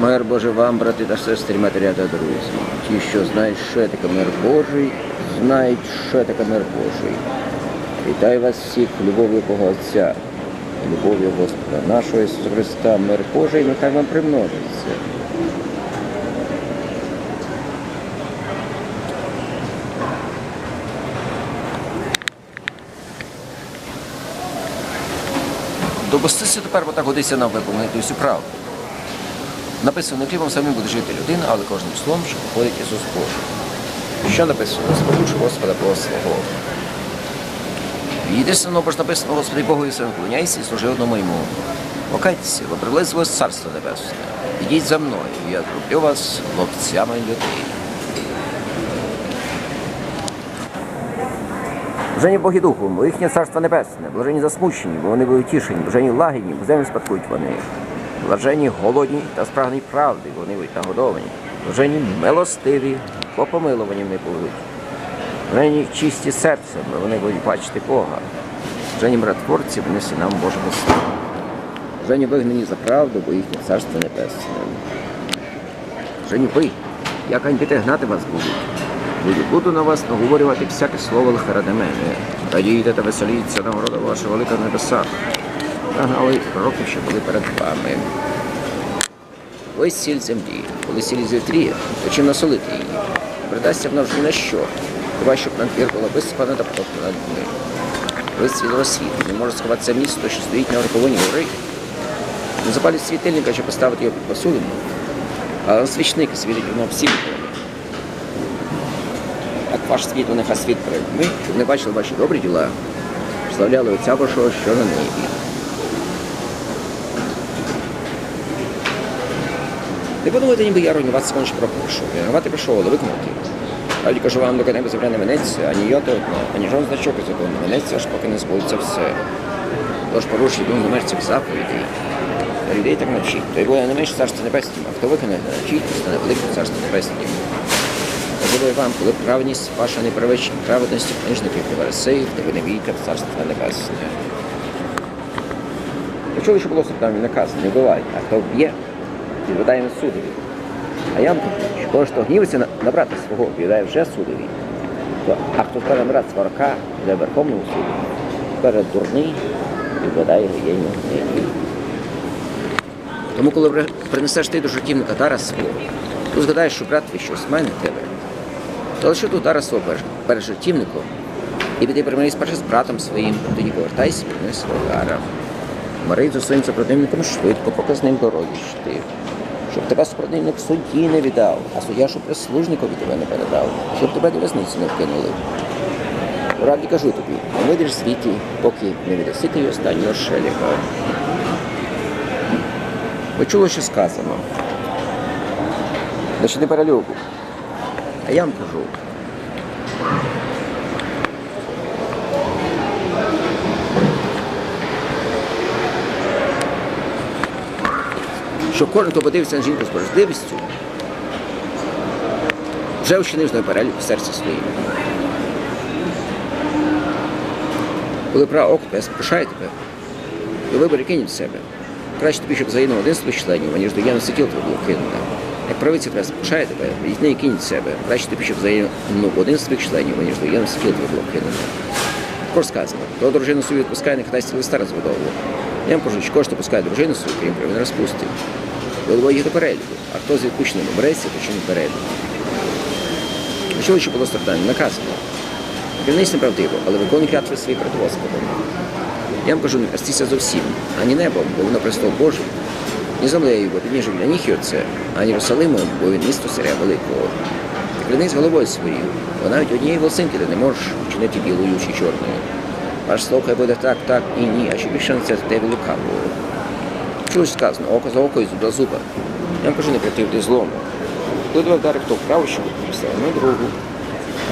Мир Божий вам, брати та сестри, матеря та друзі. Ті, що знають, що таке мир Божий, знають, що таке мир Божий. Вітаю вас всіх любов'ю Бога Отця, любов'ю Господа нашого Ісуса Христа, мир Божий, нехай вам примножиться. Допустися тепер, бо так годиться нам виповнити всю правду. Написано, не хлібом самим буде жити людина, але кожним словом, що походить Ісус Божий. Що написано? Сподушу Господа Бога свого. Їди сино, бо ж написано, Господи Богу і сину, клоняйся і служи одному йому. Покайтеся, ви приблизили царство небесне. Ідіть за мною, я зроблю вас ловцями людей. Блажені Боги Духом, бо їхнє царство небесне, блажені засмучені, бо вони будуть тішені, блажені лагідні, бо землю спадкують вони. Блажені голодні та спрагні правди, вони будуть нагодовані. Блажені милостиві, бо помилувані вони будуть. Блажені чисті серцем, вони будуть бачити Бога. Блажені миротворці, вони синам Божого слава. Блажені вигнані за правду, бо їхнє царство небесне. Блажені ви, як ганьбити гнати вас будуть. Буду, на вас наговорювати всяке слово лихе ради мене. Радійте та веселіться, нагорода ваша велика в небесах. Нагнали пророків, що були перед вами. Ось сіль землі, коли сіль зівтріє, то чим насолити її? Придасться вона вже на що. Хіба щоб надвір була висипана та потоплена людьми. Ось світло світ, не може сховатися місто, що стоїть на верховині гори. Не запалять світильника, щоб поставити його під посудину, а свічник світить воно всім. Так ваш світло нехай світ перед ми, щоб не бачили ваші добрі діла, славляли Отця вашого, що на небі. Не подумайте, ніби я руйнувати секундочку пропишу. Руйнувати прийшов, але виконати. А кажу вам, доки небо земля не минеться, ані йота одна, ані жон значок із закону не минеться, аж поки не збудеться все. Тож порушує цих заповідей. Та людей так навчіть. Той буде не менше царство небеснім, а хто виконає, навчить, стане великим царство небеснім. Можливо, вам, коли праведність ваша не перевищить праведності книжників і фарисеїв, то ви не війте в царство небесне. Ви чули, що було там наказ, не вбивай, а хто вб'є, відведає на судові. А я вам кажу, що кого ж хто гнівиться на, на брата свого, віддає вже судові. А хто на брата сварка, віддає Верховному суду, збере дурний, відведає гієнну гніві. Тому, коли принесеш ти до жартівника дара свого, то згадаєш, що брат твій щось має на тебе, то лише тут дара свого перед, жартівником, і піди примирись перше з братом своїм, тоді повертайся і принес свого дара. Марий за своїм супротивником швидко, поки з ним дороги йти. Щоб тебе супротивник судді не віддав, а суддя, щоб прислужникові тебе не передав, щоб тебе до в'язниці не вкинули. Правді кажу тобі, не вийдеш звідти, поки не віддаси ти останнього шеліка. Ви чули, що сказано? Значить, не перелюбу. А я вам кажу. Що кожен, хто подивиться на жінку з порождивістю, вже вчинив з нею перелік в серці своїм. Коли права око тебе спрошає тебе, то вибори від себе. Краще тобі, щоб загинув один з твоїх членів, аніж до єну сиділ тебе було кинуто. Як правиця тебе спрошає тебе, візьми і від себе. Краще тобі, щоб загинув один з твоїх членів, аніж до єну сиділ тебе було кинуто. Також сказано, хто дружину свою відпускає, не катайся листа розводовував. Я вам кажу, що кожен пускає дружину свою, крім він Головою їх до переліку, а хто з відпущеним обереться, то не перелік. Що було страждання? Наказано. Кернись неправдиво, але виконуй клятви свої перед Господом. Я вам кажу, не простіться зовсім, ані небом, бо воно престол Божий, ні землею, бо підніжив для них це, ані Єрусалимом, бо він місто царя великого. Клянись головою своєю, бо навіть однієї волосинки ти не можеш вчинити білою чи чорною. Аж слово буде так, так і ні, а що більше на це тебе лукавого. Ж сказано, око за око і зуб за зуба. Я вам кажу, не противти злому. Коли тебе вдарив хто вправо, що ну другу.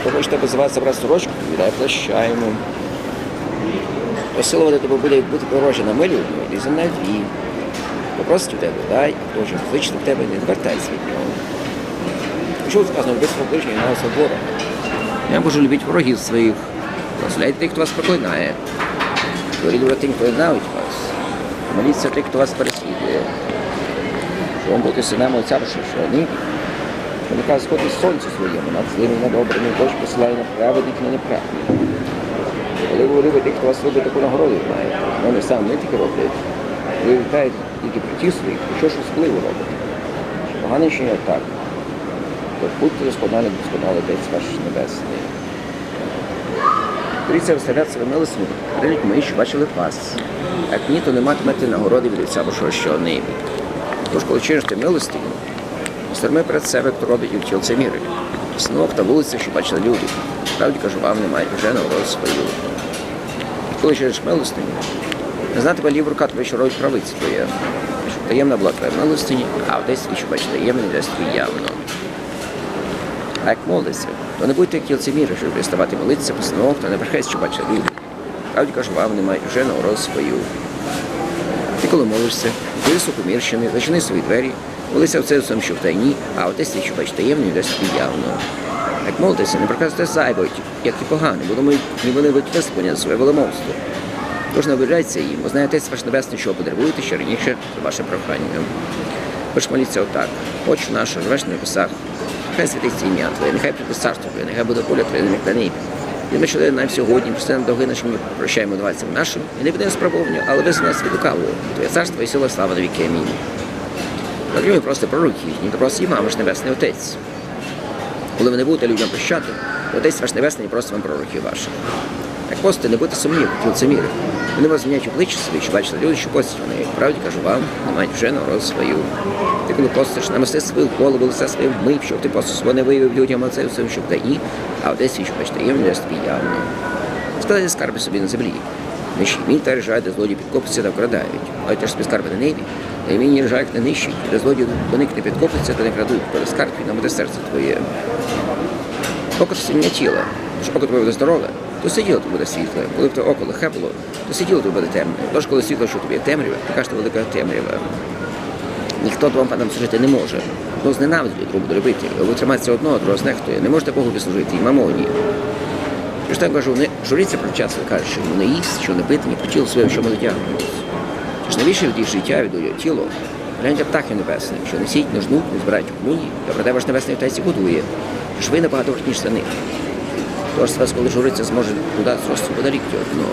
Хто хоче тебе звати забрати сорочку, віддай плаща йому. Посилувати тебе буде, як бути порожі на милі одну, і на дві. Попросить у тебе, дай, а хто ж звичайно в тебе, не відвертайся від нього. Що сказано, без свого ближнього на ворога. Я можу любити ворогів своїх, благословляйте тих, хто вас проклинає. Хто ненавидить вас. Моліться тих, хто вас переслідує. Вам бути синами Отця Вашого, що ні. Що каже сходить сонце своєму, над злими, над добрими, дощ посилає на праведних, на неправедних. Коли любите тих, хто вас робить таку нагороду маєте, вони сам не тільки роблять. Ви вітаєте тільки про ті своїх, що ж особливо робите? Погане ще не так. То будьте досконалі, досконалі Отець ваш Небесний. Розставляти себе милостину, перед ми, що бачили вас. Як ні, то не матимете нагороди від Отця Божого, що небі. Тож, коли чините милостину, Стерми перед себе, хто робить і втіл це міри. Снов та вулиця, що бачили люди. Справді кажу, вам немає вже нагороди свою. Коли чиниш милостиню, не знати ліву рука твоя, що робить правиці твоя. Щоб таємна була твоя милостині, а отець твій, що бачить таємний, дасть твій явно. А як молиться, то не будьте як тілцеміри, щоб приставати молитися по снов, та не прихесть, що бачать люди. Правді кажу, вам немає вже на нагороди свою. Ти коли молишся, ти високомірщини, зачини свої двері, молися в це що в тайні, а отець що бачить таємний, дасть тобі явно. Як молитеся, не проказуйте зайво, як і погано, бо думають, ні вони будуть виспані своє веломовство. Тож не їм, бо знає Отець ваш Небесний, що подаруєте ще раніше за ваше прохання. Хоч моліться отак, Отче наш, живеш на небесах, нехай святиться ім'я Твоє, нехай прийде царство Твоє, нехай буде воля Твоя, на небі. І ми щоденно нам сьогодні, прости нам довги наші, ми прощаємо даватися нашим, і не буде спробування, але визволи нас від лукавого. Твоє царство і сила, слава на віки. Амінь. ми просто пророки їхні, то просто і мама ж Небесний Отець. Коли ви не будете людям прощати, Отець ваш Небесний просто вам пророків ваших. Постите, не будьте сумнів, лицеміри. Вони вас змінять обличчя свої, що бачите люди, що постять вони. Правді кажу вам, не мають вже народ свою. Ти коли постиш, намасти свою голову, лице своє вмив, щоб ти просто свого не виявив людям оце все, щоб даї, а отець свій, що бачите, є, дасть тобі явно. Складайте скарби собі на землі. Нищі мій та рижає, де злодії підкопиться та вкрадають. А ті ж собі скарби на небі, та й мені рижають не нищить, де злодії до не підкопиться та не крадуть, коли скарб нам буде серце твоє. Око ж сильне тіло, що око твоє буде здорове, то сиділо то буде світле. Коли б то око лихе було, то сиділо то буде темне. Тож, коли світло, що тобі є темряве, то кажете велика темрява. Ніхто двом панам служити не може. Хто зненавидить, другу буде любити. А ви тримаєтеся одного, другого знехтує. Не можете Богу служити, і мамоні. Я ж кажу, не журіться про час, кажуть, що не їсть, що не пити, ні по тілу своє, що ми дотягнемось. Тож навіщо від їх життя від тіло? Гляньте птахи небесні, що не сіть, не жнуть, не збирають у клуні, та проте ваш небесний отець і годує. Ж ви набагато верхніше за них. Тож з коли журиться, зможе удати зросту подарік одного.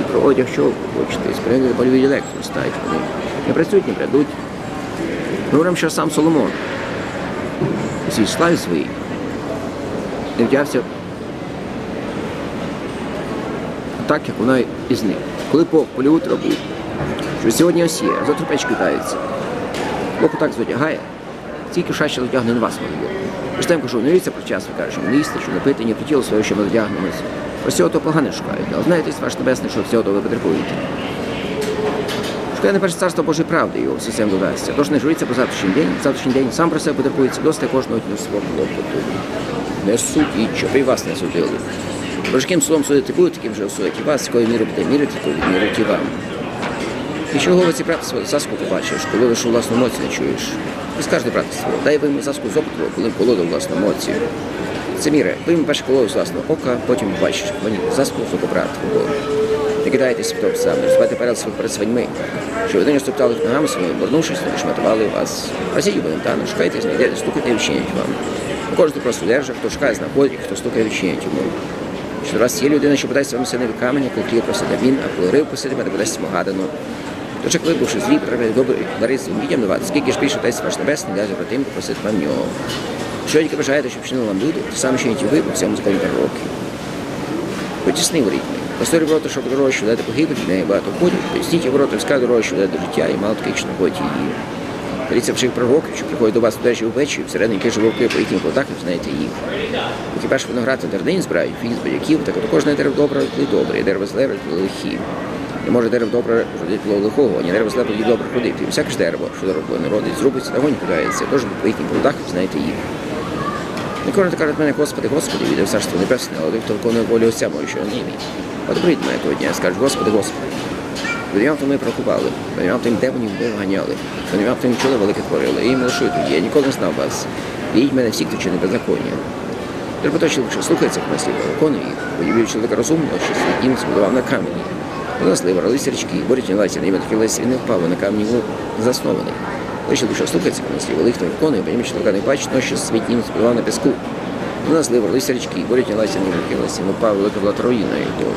І про одяг, що хочете, з прийняли польові лекції знають вони. Не працюють, не прядуть. Ми говоримо, що сам Соломон у цій славі своїй не вдягся так, як вона із них. Коли Бог полівут робив, що сьогодні осіє, а завтра печки кається. Бог так зодягає, тільки шаще затягне на вас молодь. Я ж там кажу, не про час, ви кажете, що не їсти, що не пити, ні хотіло своє, що ми затягнемося. Про всього то погане шукають, але знаєте, ваш небесний, що всього того ви потребуєте. Шукає не перше царство Божої правди, його все цим додасться. Тож не журіться про завтрашній день, завтрашній день сам про себе потребується, досить кожного дня свого клопоту. Не судіть, щоб і вас не судили. Бо яким словом судити будуть, таким же осудять і вас, якою мірою буде мірити, то відмірить і вам. І чого ви ці свою заску побачиш, коли лише власну моці не чуєш? Ви скажете, брате свого, дай ви йому заску з опиту, коли колоду власну моці. Це міре, ви йому перше колоду з власного ока, потім побачиш мені заску з ока брата твого. Не кидайтеся в топ саме, розбайте перед своїх перед свиньми, що ви не стоптали ногами своїми, обернувшись, не шматували вас. Просіть у Валентану, шукайте, знайдете, стукайте і відчинять вам. Кожен просто держа, хто шукає, знаходить, хто стукає, відчинять йому. Що раз є людина, що подасть вам синові камені, коли тіло просить він, а коли рив посидимо, не подасть магадану. Тож вибувши злі, треба добре дари своїм дітям давати, скільки ж більше отець ваш небесний, дасть братим, попросить вам нього. Що тільки бажаєте, щоб вчинили вам люди, то саме чиніть і ви по всьому законі пророки. Потісни воріть ми. Посторі ворота, щоб дорога, що погибель, в неї багато ходять, поясніть ворота, вська дорога, що до життя, і мало таких, що находять її. Беріться вших пророків, що приходять до вас удачі ввечері, всередині каже вовки по їхніх плодах, знаєте їх. Бо Хіба ж виноград та дернині збирають, фіг з так от кожне дерево добре родить добре, і дерево зле родить лихі. Не може дерево добре родить плод лихого, ні дерево зле родить добре родити. І всяке ж дерево, що доробло не родить, зрубиться, та вогонь кидається, тож по їхніх плодах ви знаєте їх. Не кожен кажуть мене, Господи, Господи, віде в царство небесне, але той, хто виконує волю Отця мого, що німі. От прийде мене того дня, скажуть, Господи, Господи. Подивав, то ми прокупали, подивав, тим демонів ми вганяли, подивав, тим чули велике творили, і їм лишую тоді, я ніколи не знав вас. Війдь мене всіх, хто чинить беззаконня. Треба чоловік, що слухається наслів, виконує їх, подивив чоловіка розумного, що свій дім збудував на камені. Вона нас рались річки, борють лайся, на ім'я такі лесі, не впав, на камні був заснований. Вирішив, що слухається на слів великого виконує, бо що не бачить, но що світнім співав на піску. У нас ливо річки, горять лася, не викилася, не впав, велика була троїна його.